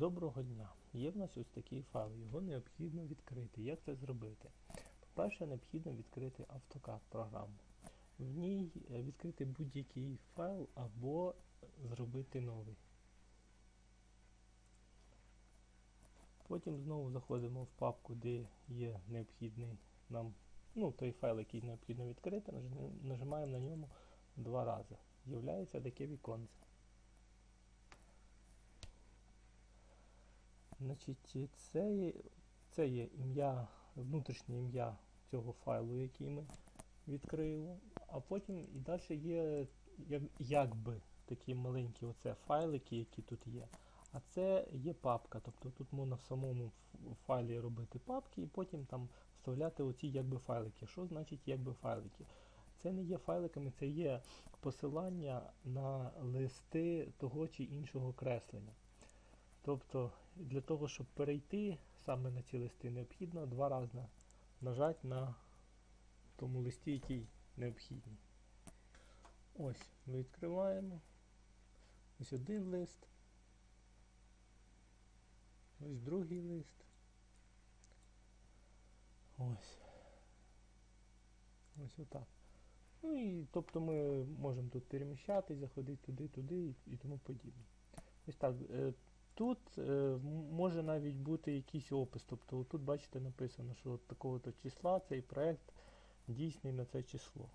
Доброго дня! Є в нас ось такий файл, його необхідно відкрити. Як це зробити? По-перше, необхідно відкрити AutoCAD програму. В ній е, відкрити будь-який файл або зробити новий. Потім знову заходимо в папку, де є необхідний нам, ну, той файл, який необхідно відкрити, нажимаємо на ньому два рази. З'являється таке віконце. Значить, це, є- це є ім'я, внутрішнє ім'я цього файлу, який ми відкрили. А потім і далі є як, якби такі маленькі оце файлики, які тут є. А це є папка. Тобто тут можна в самому файлі робити папки і потім там вставляти оці якби файлики. Що значить якби файлики? Це не є файликами, це є посилання на листи того чи іншого креслення. Тобто для того, щоб перейти саме на ці листи, необхідно два рази нажати на тому листі, який необхідний. Ось, ми відкриваємо. Ось один лист. Ось другий лист. Ось. Ось отак. Ну і тобто ми можемо тут переміщатись, заходити туди, туди і, тому подібне. Ось так. Тут е, може навіть бути якийсь опис. Тобто тут бачите написано, що от такого-то числа цей проект дійсний на це число.